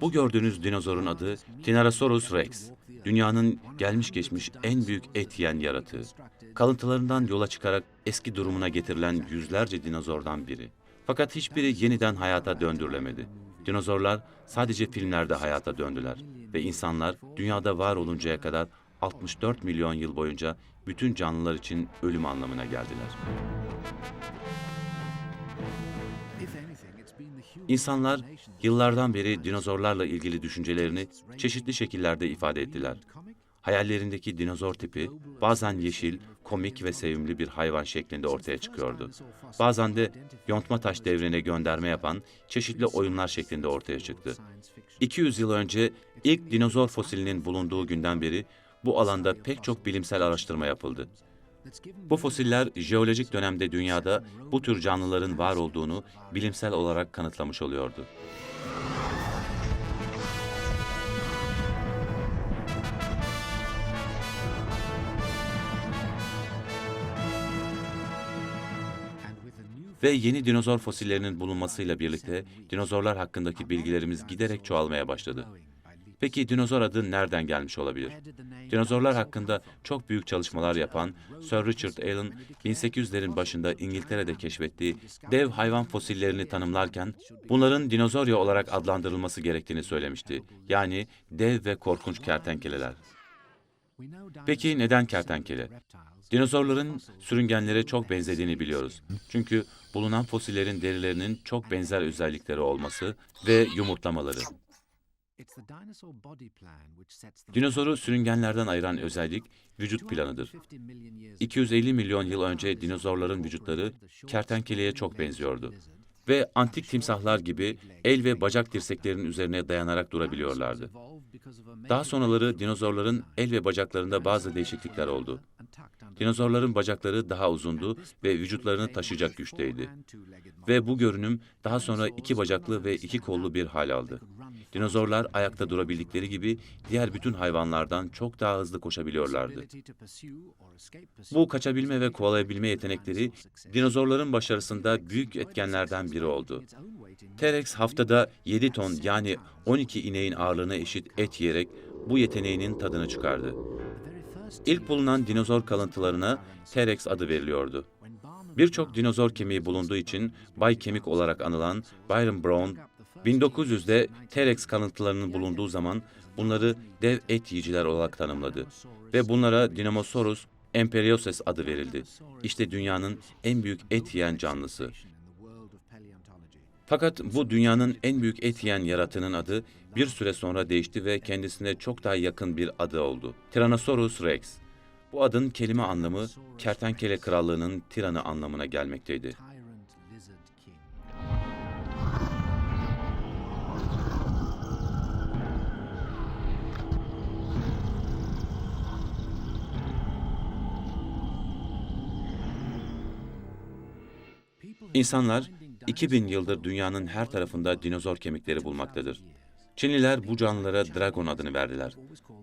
Bu gördüğünüz dinozorun adı Tyrannosaurus rex. Dünyanın gelmiş geçmiş en büyük et yiyen yaratığı. Kalıntılarından yola çıkarak eski durumuna getirilen yüzlerce dinozordan biri. Fakat hiçbiri yeniden hayata döndürülemedi. Dinozorlar sadece filmlerde hayata döndüler ve insanlar dünyada var oluncaya kadar 64 milyon yıl boyunca bütün canlılar için ölüm anlamına geldiler. İnsanlar yıllardan beri dinozorlarla ilgili düşüncelerini çeşitli şekillerde ifade ettiler. Hayallerindeki dinozor tipi bazen yeşil, komik ve sevimli bir hayvan şeklinde ortaya çıkıyordu. Bazen de yontma taş devrine gönderme yapan çeşitli oyunlar şeklinde ortaya çıktı. 200 yıl önce ilk dinozor fosilinin bulunduğu günden beri bu alanda pek çok bilimsel araştırma yapıldı. Bu fosiller jeolojik dönemde dünyada bu tür canlıların var olduğunu bilimsel olarak kanıtlamış oluyordu. Ve yeni dinozor fosillerinin bulunmasıyla birlikte dinozorlar hakkındaki bilgilerimiz giderek çoğalmaya başladı. Peki dinozor adı nereden gelmiş olabilir? Dinozorlar hakkında çok büyük çalışmalar yapan Sir Richard Allen 1800'lerin başında İngiltere'de keşfettiği dev hayvan fosillerini tanımlarken bunların dinozorya olarak adlandırılması gerektiğini söylemişti. Yani dev ve korkunç kertenkeleler. Peki neden kertenkele? Dinozorların sürüngenlere çok benzediğini biliyoruz. Çünkü bulunan fosillerin derilerinin çok benzer özellikleri olması ve yumurtlamaları. Dinozoru sürüngenlerden ayıran özellik vücut planıdır. 250 milyon yıl önce dinozorların vücutları kertenkeleye çok benziyordu. Ve antik timsahlar gibi el ve bacak dirseklerinin üzerine dayanarak durabiliyorlardı. Daha sonraları dinozorların el ve bacaklarında bazı değişiklikler oldu. Dinozorların bacakları daha uzundu ve vücutlarını taşıyacak güçteydi. Ve bu görünüm daha sonra iki bacaklı ve iki kollu bir hal aldı. Dinozorlar ayakta durabildikleri gibi diğer bütün hayvanlardan çok daha hızlı koşabiliyorlardı. Bu kaçabilme ve kovalayabilme yetenekleri dinozorların başarısında büyük etkenlerden biri oldu. T-Rex haftada 7 ton yani 12 ineğin ağırlığına eşit et yiyerek bu yeteneğinin tadını çıkardı. İlk bulunan dinozor kalıntılarına T-Rex adı veriliyordu. Birçok dinozor kemiği bulunduğu için Bay Kemik olarak anılan Byron Brown, 1900'de T-Rex kalıntılarının bulunduğu zaman bunları dev et yiyiciler olarak tanımladı ve bunlara Dinosaurus Imperioses adı verildi. İşte dünyanın en büyük et yiyen canlısı. Fakat bu dünyanın en büyük et yiyen yaratığının adı bir süre sonra değişti ve kendisine çok daha yakın bir adı oldu. Tyrannosaurus rex. Bu adın kelime anlamı kertenkele krallığının tiranı anlamına gelmekteydi. İnsanlar 2000 yıldır dünyanın her tarafında dinozor kemikleri bulmaktadır. Çinliler bu canlılara dragon adını verdiler.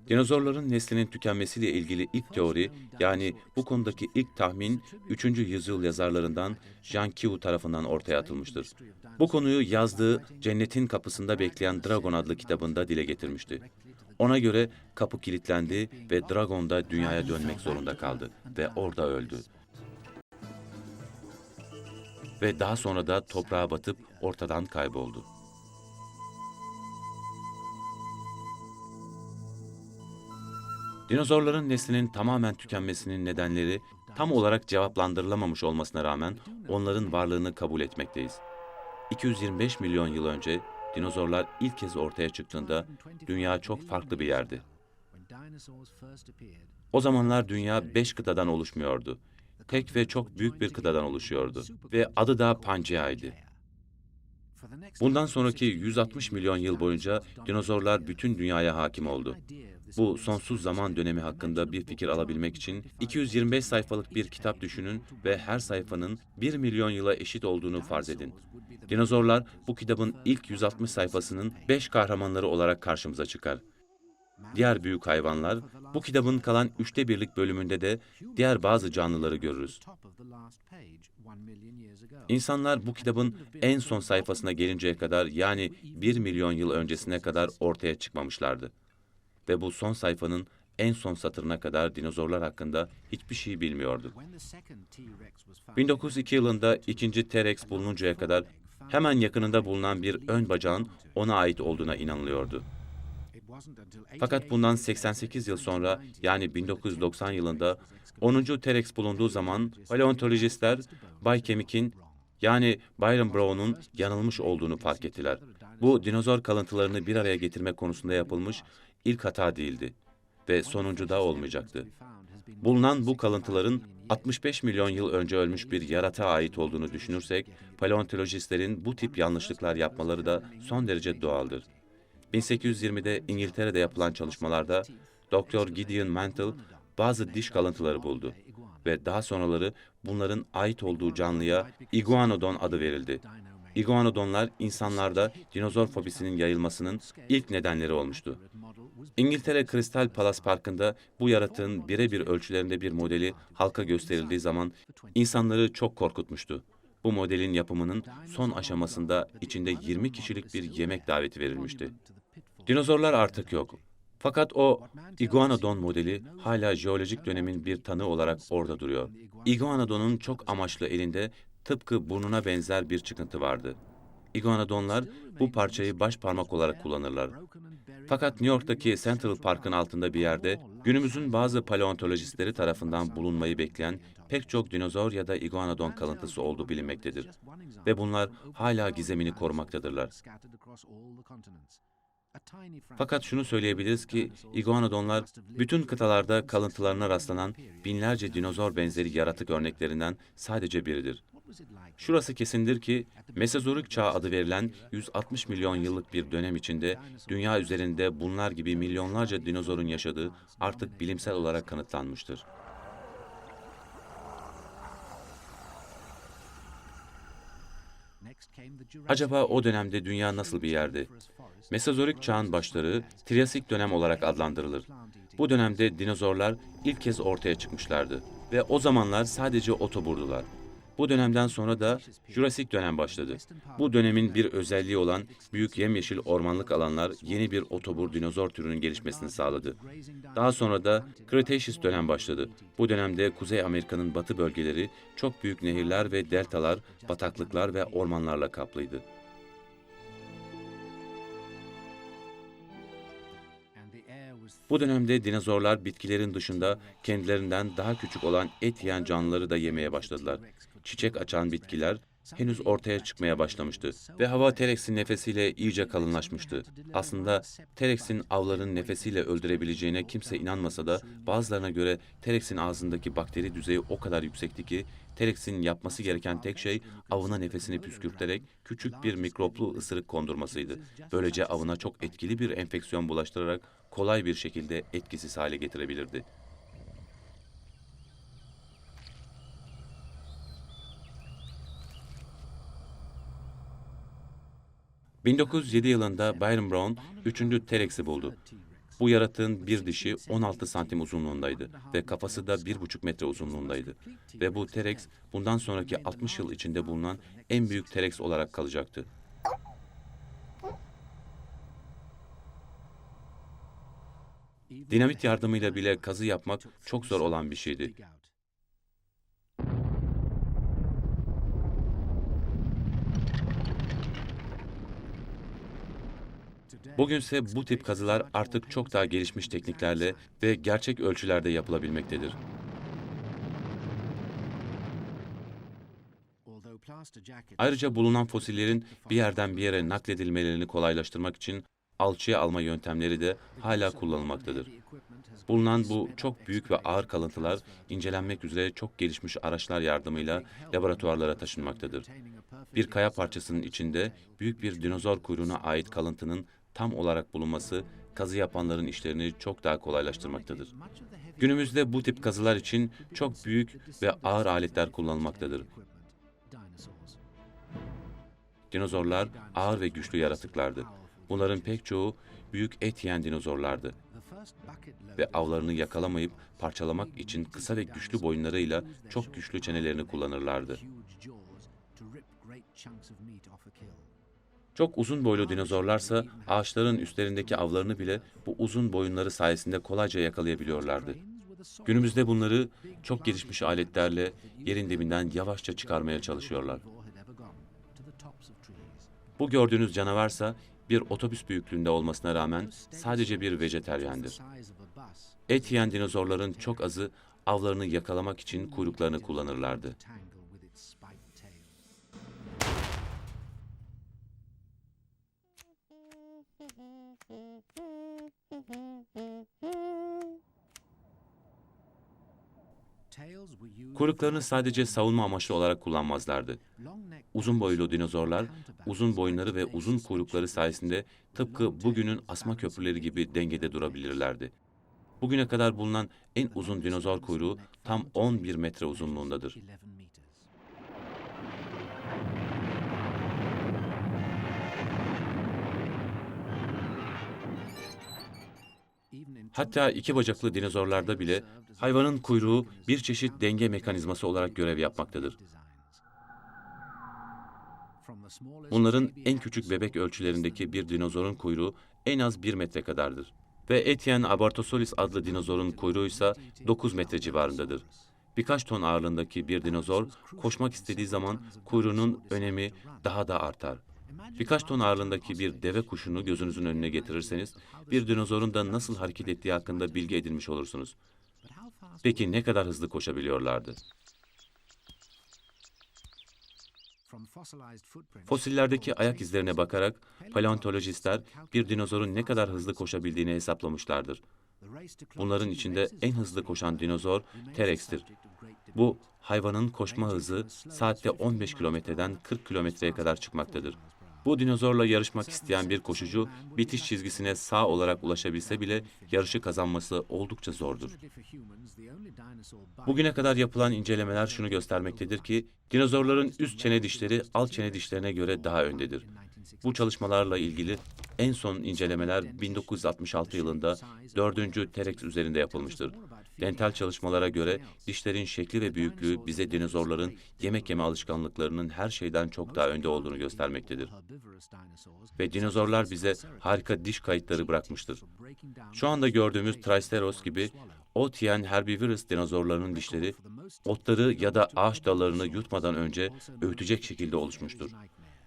Dinozorların neslinin tükenmesiyle ilgili ilk teori, yani bu konudaki ilk tahmin 3. yüzyıl yazarlarından Jean Qiu tarafından ortaya atılmıştır. Bu konuyu yazdığı Cennetin Kapısında Bekleyen Dragon adlı kitabında dile getirmişti. Ona göre kapı kilitlendi ve Dragon da dünyaya dönmek zorunda kaldı ve orada öldü. Ve daha sonra da toprağa batıp ortadan kayboldu. Dinozorların neslinin tamamen tükenmesinin nedenleri tam olarak cevaplandırılamamış olmasına rağmen onların varlığını kabul etmekteyiz. 225 milyon yıl önce dinozorlar ilk kez ortaya çıktığında dünya çok farklı bir yerdi. O zamanlar dünya beş kıtadan oluşmuyordu. Tek ve çok büyük bir kıtadan oluşuyordu ve adı da Pangea'ydı. Bundan sonraki 160 milyon yıl boyunca dinozorlar bütün dünyaya hakim oldu. Bu sonsuz zaman dönemi hakkında bir fikir alabilmek için 225 sayfalık bir kitap düşünün ve her sayfanın 1 milyon yıla eşit olduğunu farz edin. Dinozorlar bu kitabın ilk 160 sayfasının 5 kahramanları olarak karşımıza çıkar. Diğer büyük hayvanlar, bu kitabın kalan üçte birlik bölümünde de diğer bazı canlıları görürüz. İnsanlar bu kitabın en son sayfasına gelinceye kadar yani 1 milyon yıl öncesine kadar ortaya çıkmamışlardı. Ve bu son sayfanın en son satırına kadar dinozorlar hakkında hiçbir şey bilmiyordu. 1902 yılında ikinci T-Rex bulununcaya kadar hemen yakınında bulunan bir ön bacağın ona ait olduğuna inanılıyordu. Fakat bundan 88 yıl sonra yani 1990 yılında 10. T-Rex bulunduğu zaman paleontolojistler Bay Kemik'in yani Byron Brown'un yanılmış olduğunu fark ettiler. Bu dinozor kalıntılarını bir araya getirme konusunda yapılmış ilk hata değildi ve sonuncu da olmayacaktı. Bulunan bu kalıntıların 65 milyon yıl önce ölmüş bir yaratığa ait olduğunu düşünürsek, paleontolojistlerin bu tip yanlışlıklar yapmaları da son derece doğaldır. 1820'de İngiltere'de yapılan çalışmalarda Dr. Gideon Mantle bazı diş kalıntıları buldu ve daha sonraları bunların ait olduğu canlıya iguanodon adı verildi. Iguanodonlar insanlarda dinozor fobisinin yayılmasının ilk nedenleri olmuştu. İngiltere Crystal Palace Parkı'nda bu yaratığın birebir ölçülerinde bir modeli halka gösterildiği zaman insanları çok korkutmuştu. Bu modelin yapımının son aşamasında içinde 20 kişilik bir yemek daveti verilmişti. Dinozorlar artık yok. Fakat o Iguanodon modeli hala jeolojik dönemin bir tanığı olarak orada duruyor. Iguanodon'un çok amaçlı elinde tıpkı burnuna benzer bir çıkıntı vardı. Iguanodonlar bu parçayı baş parmak olarak kullanırlar. Fakat New York'taki Central Park'ın altında bir yerde günümüzün bazı paleontolojistleri tarafından bulunmayı bekleyen pek çok dinozor ya da iguanodon kalıntısı olduğu bilinmektedir. Ve bunlar hala gizemini korumaktadırlar. Fakat şunu söyleyebiliriz ki iguanodonlar bütün kıtalarda kalıntılarına rastlanan binlerce dinozor benzeri yaratık örneklerinden sadece biridir. Şurası kesindir ki Mesozorik çağ adı verilen 160 milyon yıllık bir dönem içinde dünya üzerinde bunlar gibi milyonlarca dinozorun yaşadığı artık bilimsel olarak kanıtlanmıştır. Acaba o dönemde dünya nasıl bir yerdi? Mesozorik çağın başları Triyasik dönem olarak adlandırılır. Bu dönemde dinozorlar ilk kez ortaya çıkmışlardı ve o zamanlar sadece otoburdular. Bu dönemden sonra da Jurassik dönem başladı. Bu dönemin bir özelliği olan büyük yemyeşil ormanlık alanlar yeni bir otobur dinozor türünün gelişmesini sağladı. Daha sonra da Cretaceous dönem başladı. Bu dönemde Kuzey Amerika'nın batı bölgeleri çok büyük nehirler ve deltalar, bataklıklar ve ormanlarla kaplıydı. Bu dönemde dinozorlar bitkilerin dışında kendilerinden daha küçük olan et yiyen canlıları da yemeye başladılar. Çiçek açan bitkiler henüz ortaya çıkmaya başlamıştı ve hava T-Rex'in nefesiyle iyice kalınlaşmıştı. Aslında T-Rex'in avların nefesiyle öldürebileceğine kimse inanmasa da bazılarına göre T-Rex'in ağzındaki bakteri düzeyi o kadar yüksekti ki T-Rex'in yapması gereken tek şey avına nefesini püskürterek küçük bir mikroplu ısırık kondurmasıydı. Böylece avına çok etkili bir enfeksiyon bulaştırarak kolay bir şekilde etkisiz hale getirebilirdi. ...1907 yılında Byron Brown 3. T-Rex'i buldu. Bu yaratığın bir dişi 16 santim uzunluğundaydı ve kafası da 1,5 metre uzunluğundaydı. Ve bu T-Rex bundan sonraki 60 yıl içinde bulunan en büyük T-Rex olarak kalacaktı. Dinamit yardımıyla bile kazı yapmak çok zor olan bir şeydi. Bugünse bu tip kazılar artık çok daha gelişmiş tekniklerle ve gerçek ölçülerde yapılabilmektedir. Ayrıca bulunan fosillerin bir yerden bir yere nakledilmelerini kolaylaştırmak için alçıya alma yöntemleri de hala kullanılmaktadır. Bulunan bu çok büyük ve ağır kalıntılar incelenmek üzere çok gelişmiş araçlar yardımıyla laboratuvarlara taşınmaktadır. Bir kaya parçasının içinde büyük bir dinozor kuyruğuna ait kalıntının tam olarak bulunması kazı yapanların işlerini çok daha kolaylaştırmaktadır. Günümüzde bu tip kazılar için çok büyük ve ağır aletler kullanılmaktadır. Dinozorlar ağır ve güçlü yaratıklardı. Bunların pek çoğu büyük et yiyen dinozorlardı. ve avlarını yakalamayıp parçalamak için kısa ve güçlü boyunlarıyla çok güçlü çenelerini kullanırlardı. Çok uzun boylu dinozorlarsa ağaçların üstlerindeki avlarını bile bu uzun boyunları sayesinde kolayca yakalayabiliyorlardı. Günümüzde bunları çok gelişmiş aletlerle yerin dibinden yavaşça çıkarmaya çalışıyorlar. Bu gördüğünüz canavarsa bir otobüs büyüklüğünde olmasına rağmen sadece bir vejeteryendir. Et yiyen dinozorların çok azı avlarını yakalamak için kuyruklarını kullanırlardı. Kuyruklarını sadece savunma amaçlı olarak kullanmazlardı. Uzun boylu dinozorlar, uzun boyunları ve uzun kuyrukları sayesinde tıpkı bugünün asma köprüleri gibi dengede durabilirlerdi. Bugüne kadar bulunan en uzun dinozor kuyruğu tam 11 metre uzunluğundadır. Hatta iki bacaklı dinozorlarda bile hayvanın kuyruğu bir çeşit denge mekanizması olarak görev yapmaktadır. Bunların en küçük bebek ölçülerindeki bir dinozorun kuyruğu en az 1 metre kadardır. Ve Etienne abortosolis adlı dinozorun kuyruğu ise 9 metre civarındadır. Birkaç ton ağırlığındaki bir dinozor koşmak istediği zaman kuyruğunun önemi daha da artar. Birkaç ton ağırlığındaki bir deve kuşunu gözünüzün önüne getirirseniz, bir dinozorun da nasıl hareket ettiği hakkında bilgi edinmiş olursunuz. Peki ne kadar hızlı koşabiliyorlardı? Fosillerdeki ayak izlerine bakarak paleontolojistler bir dinozorun ne kadar hızlı koşabildiğini hesaplamışlardır. Bunların içinde en hızlı koşan dinozor T-Rex'tir. Bu hayvanın koşma hızı saatte 15 kilometreden 40 kilometreye kadar çıkmaktadır. Bu dinozorla yarışmak isteyen bir koşucu bitiş çizgisine sağ olarak ulaşabilse bile yarışı kazanması oldukça zordur. Bugüne kadar yapılan incelemeler şunu göstermektedir ki dinozorların üst çene dişleri alt çene dişlerine göre daha öndedir. Bu çalışmalarla ilgili en son incelemeler 1966 yılında 4. T-Rex üzerinde yapılmıştır. Dental çalışmalara göre dişlerin şekli ve büyüklüğü bize dinozorların yemek yeme alışkanlıklarının her şeyden çok daha önde olduğunu göstermektedir. Ve dinozorlar bize harika diş kayıtları bırakmıştır. Şu anda gördüğümüz Triceros gibi ot yiyen herbivorous dinozorlarının dişleri otları ya da ağaç dallarını yutmadan önce öğütecek şekilde oluşmuştur.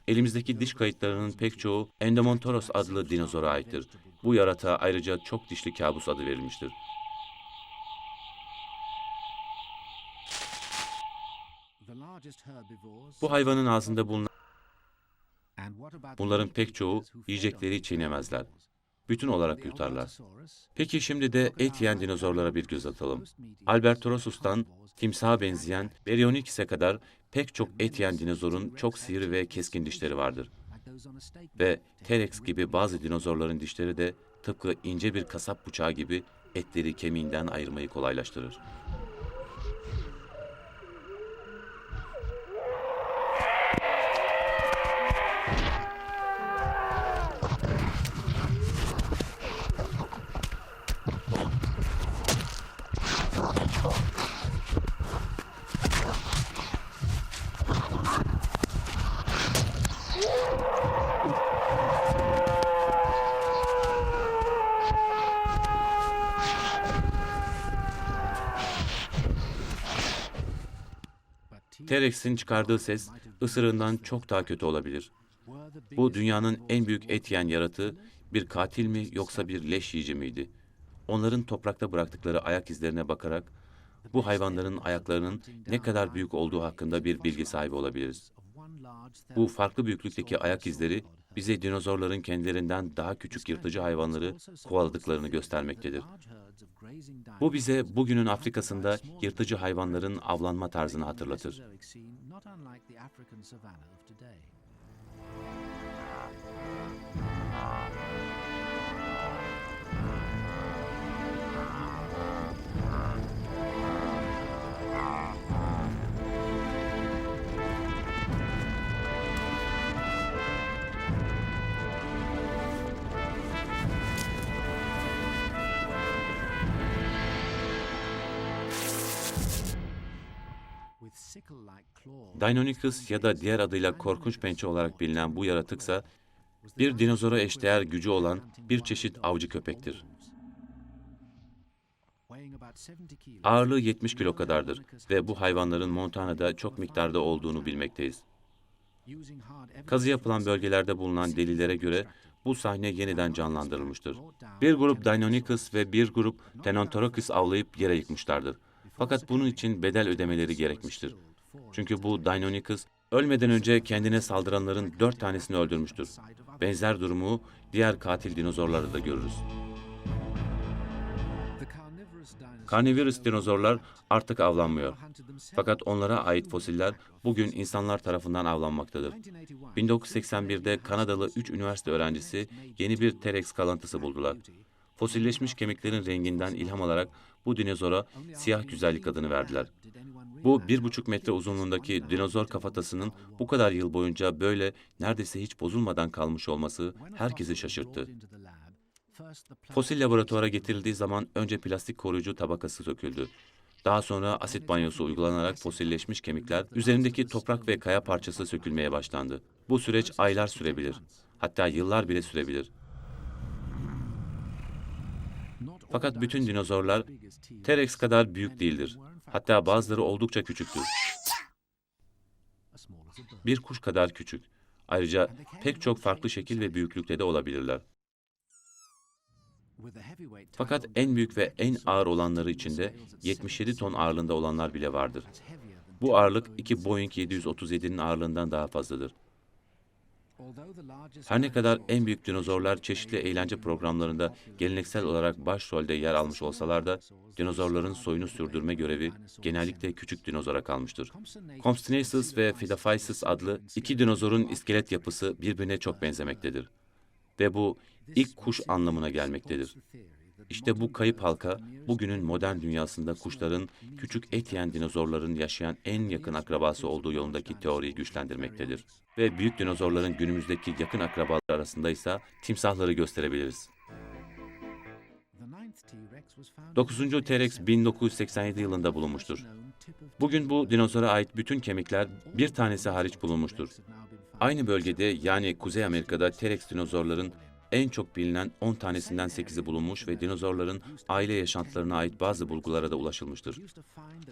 Elimizdeki diş kayıtlarının pek çoğu Endomontoros adlı dinozora aittir. Bu yaratığa ayrıca çok dişli kabus adı verilmiştir. Bu hayvanın ağzında bulunan bunların pek çoğu yiyecekleri çiğnemezler. Bütün olarak yutarlar. Peki şimdi de et yiyen dinozorlara bir göz atalım. Albertorosus'tan timsaha benzeyen Baryonyx'e kadar pek çok et yiyen dinozorun çok sivri ve keskin dişleri vardır. Ve T-Rex gibi bazı dinozorların dişleri de tıpkı ince bir kasap bıçağı gibi etleri kemiğinden ayırmayı kolaylaştırır. T-Rex'in çıkardığı ses ısırığından çok daha kötü olabilir. Bu dünyanın en büyük et yiyen yaratığı bir katil mi yoksa bir leş yiyici miydi? Onların toprakta bıraktıkları ayak izlerine bakarak bu hayvanların ayaklarının ne kadar büyük olduğu hakkında bir bilgi sahibi olabiliriz. Bu farklı büyüklükteki ayak izleri bize dinozorların kendilerinden daha küçük yırtıcı hayvanları kovaladıklarını göstermektedir. Bu bize bugünün Afrika'sında yırtıcı hayvanların avlanma tarzını hatırlatır. Deinonychus ya da diğer adıyla korkunç pençe olarak bilinen bu yaratıksa bir dinozora eşdeğer gücü olan bir çeşit avcı köpektir. Ağırlığı 70 kilo kadardır ve bu hayvanların Montana'da çok miktarda olduğunu bilmekteyiz. Kazı yapılan bölgelerde bulunan delillere göre bu sahne yeniden canlandırılmıştır. Bir grup Deinonychus ve bir grup Tenontorakis avlayıp yere yıkmışlardır. Fakat bunun için bedel ödemeleri gerekmiştir. Çünkü bu Deinonychus ölmeden önce kendine saldıranların dört tanesini öldürmüştür. Benzer durumu diğer katil dinozorlarda da görürüz. Karnivorous dinozorlar artık avlanmıyor. Fakat onlara ait fosiller bugün insanlar tarafından avlanmaktadır. 1981'de Kanadalı 3 üniversite öğrencisi yeni bir T-Rex kalıntısı buldular. Fosilleşmiş kemiklerin renginden ilham alarak bu dinozora siyah güzellik adını verdiler. Bu bir buçuk metre uzunluğundaki dinozor kafatasının bu kadar yıl boyunca böyle neredeyse hiç bozulmadan kalmış olması herkesi şaşırttı. Fosil laboratuvara getirildiği zaman önce plastik koruyucu tabakası söküldü. Daha sonra asit banyosu uygulanarak fosilleşmiş kemikler üzerindeki toprak ve kaya parçası sökülmeye başlandı. Bu süreç aylar sürebilir. Hatta yıllar bile sürebilir. Fakat bütün dinozorlar T-Rex kadar büyük değildir. Hatta bazıları oldukça küçüktür. Bir kuş kadar küçük. Ayrıca pek çok farklı şekil ve büyüklükte de olabilirler. Fakat en büyük ve en ağır olanları içinde 77 ton ağırlığında olanlar bile vardır. Bu ağırlık iki Boeing 737'nin ağırlığından daha fazladır. Her ne kadar en büyük dinozorlar çeşitli eğlence programlarında geleneksel olarak başrolde yer almış olsalar da dinozorların soyunu sürdürme görevi genellikle küçük dinozora kalmıştır. Compsognathus ve Phaeophysis adlı iki dinozorun iskelet yapısı birbirine çok benzemektedir. Ve bu ilk kuş anlamına gelmektedir. İşte bu kayıp halka bugünün modern dünyasında kuşların küçük et yiyen dinozorların yaşayan en yakın akrabası olduğu yolundaki teoriyi güçlendirmektedir. Ve büyük dinozorların günümüzdeki yakın akrabalar arasında ise timsahları gösterebiliriz. 9. T-Rex 1987 yılında bulunmuştur. Bugün bu dinozora ait bütün kemikler bir tanesi hariç bulunmuştur. Aynı bölgede yani Kuzey Amerika'da T-Rex dinozorların en çok bilinen 10 tanesinden 8'i bulunmuş ve dinozorların aile yaşantılarına ait bazı bulgulara da ulaşılmıştır.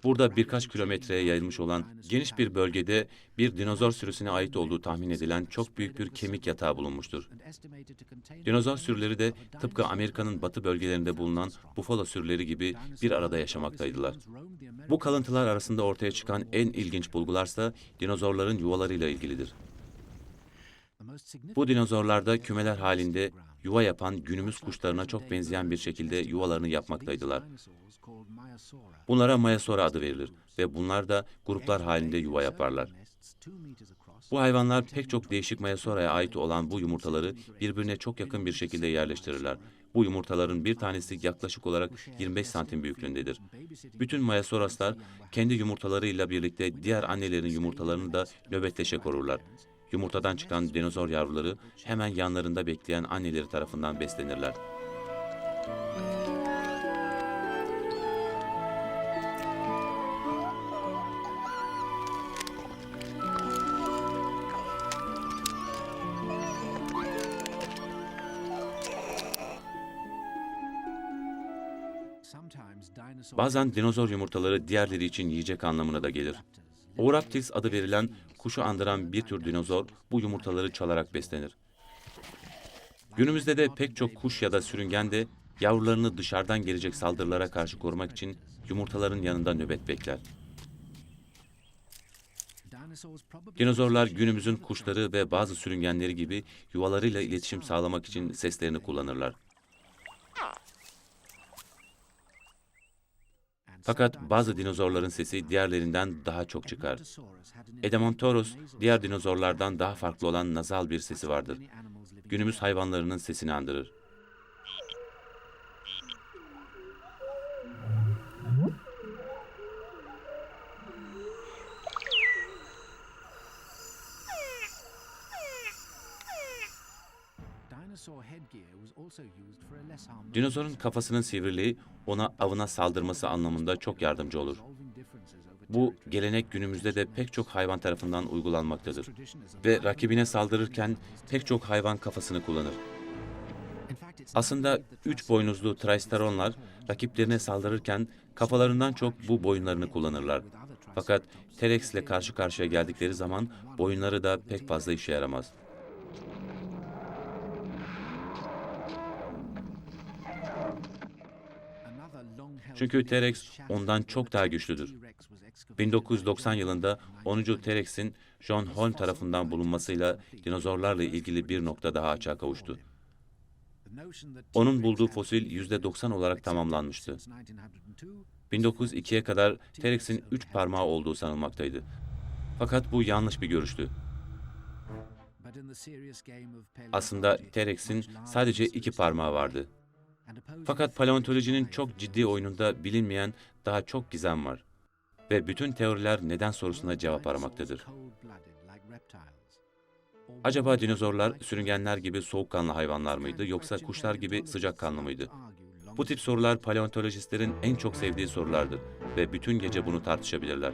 Burada birkaç kilometreye yayılmış olan geniş bir bölgede bir dinozor sürüsüne ait olduğu tahmin edilen çok büyük bir kemik yatağı bulunmuştur. Dinozor sürüleri de tıpkı Amerika'nın batı bölgelerinde bulunan bufalo sürüleri gibi bir arada yaşamaktaydılar. Bu kalıntılar arasında ortaya çıkan en ilginç bulgularsa dinozorların yuvalarıyla ilgilidir. Bu dinozorlarda kümeler halinde yuva yapan günümüz kuşlarına çok benzeyen bir şekilde yuvalarını yapmaktaydılar. Bunlara Mayasora adı verilir ve bunlar da gruplar halinde yuva yaparlar. Bu hayvanlar pek çok değişik Mayasora'ya ait olan bu yumurtaları birbirine çok yakın bir şekilde yerleştirirler. Bu yumurtaların bir tanesi yaklaşık olarak 25 santim büyüklüğündedir. Bütün Mayasoraslar kendi yumurtalarıyla birlikte diğer annelerin yumurtalarını da nöbetleşe korurlar. Yumurtadan çıkan dinozor yavruları hemen yanlarında bekleyen anneleri tarafından beslenirler. Bazen dinozor yumurtaları diğerleri için yiyecek anlamına da gelir. Ouraptils adı verilen kuşu andıran bir tür dinozor bu yumurtaları çalarak beslenir. Günümüzde de pek çok kuş ya da sürüngen de yavrularını dışarıdan gelecek saldırılara karşı korumak için yumurtaların yanında nöbet bekler. Dinozorlar günümüzün kuşları ve bazı sürüngenleri gibi yuvalarıyla iletişim sağlamak için seslerini kullanırlar. Fakat bazı dinozorların sesi diğerlerinden daha çok çıkar. Edmontosaurus, diğer dinozorlardan daha farklı olan nazal bir sesi vardır. Günümüz hayvanlarının sesini andırır. Dinozorun kafasının sivriliği ona avına saldırması anlamında çok yardımcı olur. Bu gelenek günümüzde de pek çok hayvan tarafından uygulanmaktadır. Ve rakibine saldırırken pek çok hayvan kafasını kullanır. Aslında üç boynuzlu tristeronlar rakiplerine saldırırken kafalarından çok bu boyunlarını kullanırlar. Fakat T-Rex ile karşı karşıya geldikleri zaman boyunları da pek fazla işe yaramaz. Çünkü T-Rex ondan çok daha güçlüdür. 1990 yılında 10. T-Rex'in John Holm tarafından bulunmasıyla dinozorlarla ilgili bir nokta daha açığa kavuştu. Onun bulduğu fosil %90 olarak tamamlanmıştı. 1902'ye kadar T-Rex'in üç parmağı olduğu sanılmaktaydı. Fakat bu yanlış bir görüştü. Aslında T-Rex'in sadece iki parmağı vardı. Fakat paleontolojinin çok ciddi oyununda bilinmeyen daha çok gizem var. Ve bütün teoriler neden sorusuna cevap aramaktadır. Acaba dinozorlar sürüngenler gibi soğukkanlı hayvanlar mıydı yoksa kuşlar gibi sıcakkanlı mıydı? Bu tip sorular paleontolojistlerin en çok sevdiği sorulardır ve bütün gece bunu tartışabilirler.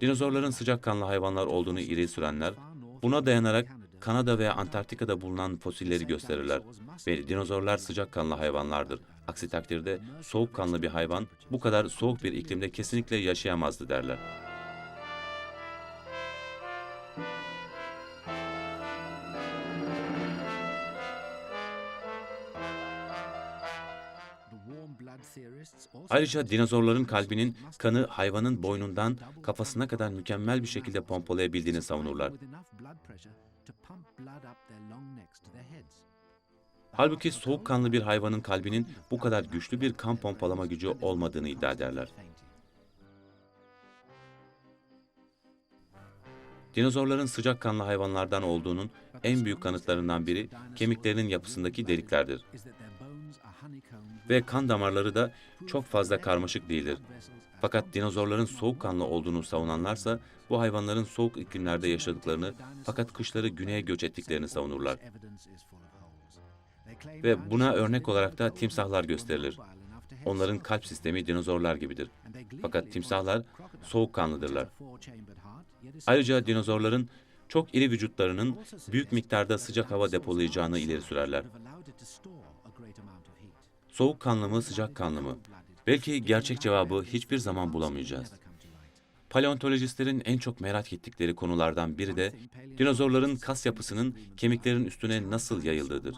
Dinozorların sıcakkanlı hayvanlar olduğunu ileri sürenler, buna dayanarak Kanada veya Antarktika'da bulunan fosilleri gösterirler ve dinozorlar sıcakkanlı hayvanlardır. Aksi takdirde soğukkanlı bir hayvan bu kadar soğuk bir iklimde kesinlikle yaşayamazdı derler. Ayrıca dinozorların kalbinin kanı hayvanın boynundan kafasına kadar mükemmel bir şekilde pompalayabildiğini savunurlar. Halbuki soğukkanlı bir hayvanın kalbinin bu kadar güçlü bir kan pompalama gücü olmadığını iddia ederler. Dinozorların sıcakkanlı hayvanlardan olduğunun en büyük kanıtlarından biri kemiklerinin yapısındaki deliklerdir. Ve kan damarları da çok fazla karmaşık değildir. Fakat dinozorların soğukkanlı olduğunu savunanlarsa bu hayvanların soğuk iklimlerde yaşadıklarını fakat kışları güneye göç ettiklerini savunurlar. Ve buna örnek olarak da timsahlar gösterilir. Onların kalp sistemi dinozorlar gibidir. Fakat timsahlar soğukkanlıdırlar. Ayrıca dinozorların çok iri vücutlarının büyük miktarda sıcak hava depolayacağını ileri sürerler. Soğukkanlı mı, sıcakkanlı mı? Belki gerçek cevabı hiçbir zaman bulamayacağız. Paleontolojistlerin en çok merak ettikleri konulardan biri de dinozorların kas yapısının kemiklerin üstüne nasıl yayıldığıdır.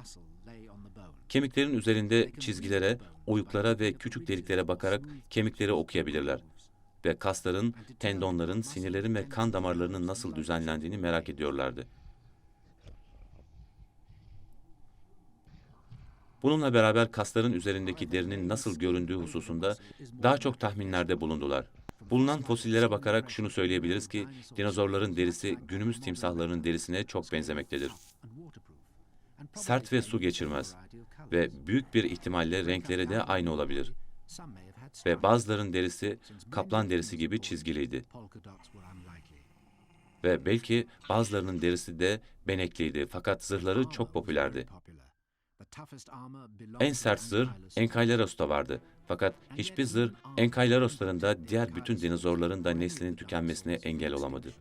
Kemiklerin üzerinde çizgilere, oyuklara ve küçük deliklere bakarak kemikleri okuyabilirler ve kasların, tendonların, sinirlerin ve kan damarlarının nasıl düzenlendiğini merak ediyorlardı. Bununla beraber kasların üzerindeki derinin nasıl göründüğü hususunda daha çok tahminlerde bulundular. Bulunan fosillere bakarak şunu söyleyebiliriz ki dinozorların derisi günümüz timsahlarının derisine çok benzemektedir. Sert ve su geçirmez ve büyük bir ihtimalle renkleri de aynı olabilir. Ve bazıların derisi kaplan derisi gibi çizgiliydi. Ve belki bazılarının derisi de benekliydi fakat zırhları çok popülerdi. En sert zırh Enkailoros'ta vardı. Fakat hiçbir zırh Enkailoros'ların da diğer bütün dinozorların da neslinin tükenmesine engel olamadı.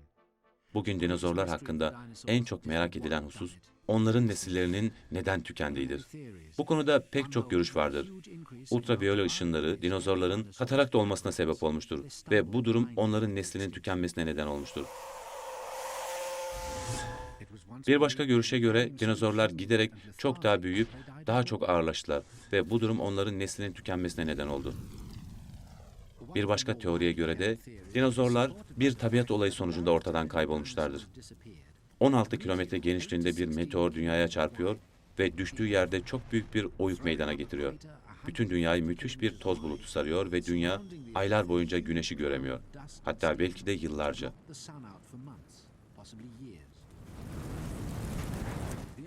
Bugün dinozorlar hakkında en çok merak edilen husus onların nesillerinin neden tükendiğidir. Bu konuda pek çok görüş vardır. Ultraviyole ışınları dinozorların katarakt olmasına sebep olmuştur ve bu durum onların neslinin tükenmesine neden olmuştur. Bir başka görüşe göre dinozorlar giderek çok daha büyüyüp daha çok ağırlaştılar ve bu durum onların neslinin tükenmesine neden oldu. Bir başka teoriye göre de dinozorlar bir tabiat olayı sonucunda ortadan kaybolmuşlardır. 16 kilometre genişliğinde bir meteor dünyaya çarpıyor ve düştüğü yerde çok büyük bir oyuk meydana getiriyor. Bütün dünyayı müthiş bir toz bulutu sarıyor ve dünya aylar boyunca güneşi göremiyor. Hatta belki de yıllarca.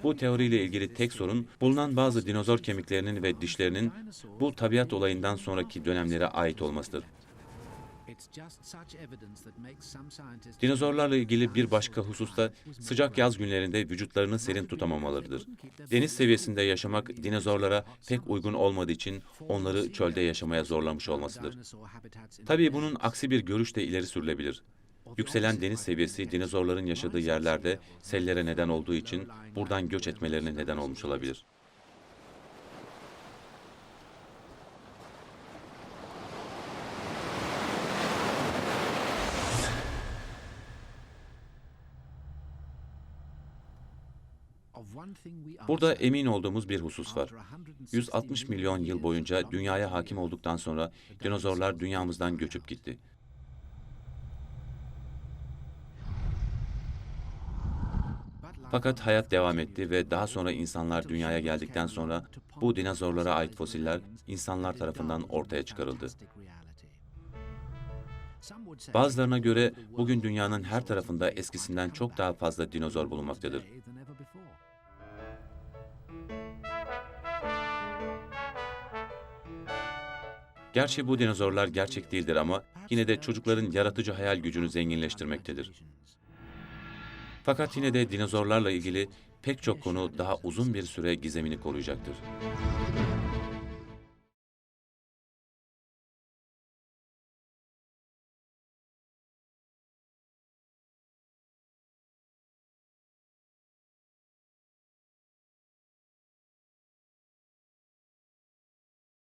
Bu teoriyle ilgili tek sorun bulunan bazı dinozor kemiklerinin ve dişlerinin bu tabiat olayından sonraki dönemlere ait olmasıdır. Dinozorlarla ilgili bir başka hususta sıcak yaz günlerinde vücutlarını serin tutamamalarıdır. Deniz seviyesinde yaşamak dinozorlara pek uygun olmadığı için onları çölde yaşamaya zorlamış olmasıdır. Tabii bunun aksi bir görüş de ileri sürülebilir. Yükselen deniz seviyesi dinozorların yaşadığı yerlerde sellere neden olduğu için buradan göç etmelerine neden olmuş olabilir. Burada emin olduğumuz bir husus var. 160 milyon yıl boyunca dünyaya hakim olduktan sonra dinozorlar dünyamızdan göçüp gitti. Fakat hayat devam etti ve daha sonra insanlar dünyaya geldikten sonra bu dinozorlara ait fosiller insanlar tarafından ortaya çıkarıldı. Bazılarına göre bugün dünyanın her tarafında eskisinden çok daha fazla dinozor bulunmaktadır. Gerçi bu dinozorlar gerçek değildir ama yine de çocukların yaratıcı hayal gücünü zenginleştirmektedir. Fakat yine de dinozorlarla ilgili pek çok konu daha uzun bir süre gizemini koruyacaktır.